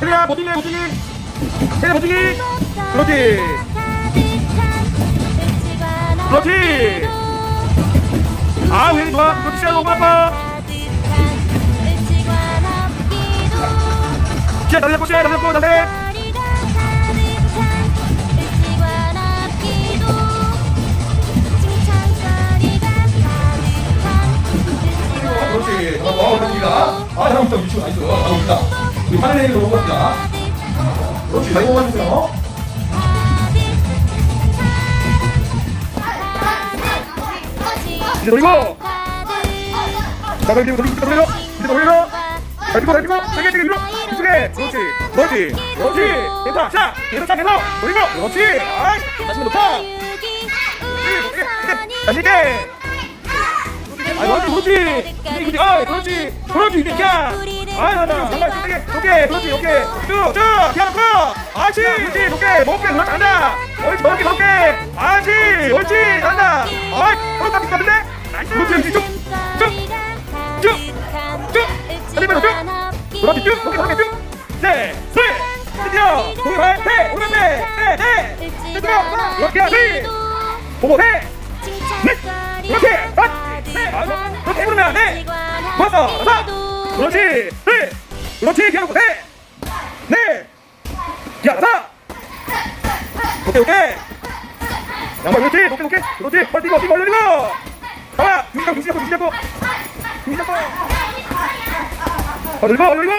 혜리야 버티기 버티기 혜리야 버티기 그렇지 그렇지 아 혜리 좋아 그렇지 너무 아파 시야 날려 시야 날려 날려 그렇지 어 그렇습니다 아 잘못다 미치고 나이스 가고 있다 하늘에서 오고 있다. 그렇지 잘 뽑아주세요. 이제 돌리고! 자 이제 돌리고 돌려 이제 뛰고! 잘 뛰고 세게 세게 밀어! 이쪽에 그렇지 그렇지 그렇지! 괜찮아 자 계속 자 계속! 돌리고! 그렇지! 아이 자신감 높아! 자신 있게! 아 그렇지 그렇지! 그렇지 아 그렇지! 그렇지 야 아이 나나 정말 세게 오케이 그렇지 오케이 쭉쭉 기아놓고 아치 그렇지 오케이 먹게 그렇지 간다. 옳지 먹게 먹게 아치 옳지 간다. 아이 그렇다. 비슷한데 그렇지 쭉 쭉 쭉쭉. 아니면 쭉. 그렇지 쭉. 먹게 먹게 쭉네 둘 드디어 동발. 대 오른발 네네 드디어. 이렇게 하지. 보고 대 이렇게. 맞지 네 그렇게 해보면 네. 좋았어. 자 그렇지. 네. 그렇지. 기아놓고 네네. 기아나. 오케이 오케이. 양발 그렇지. 오케이 오케이. 그렇지. 빨리 뛰고 뛰고 올리고. 가봐. 중지하고 중지하고 중지하고. 중지하고. 올리고 올리고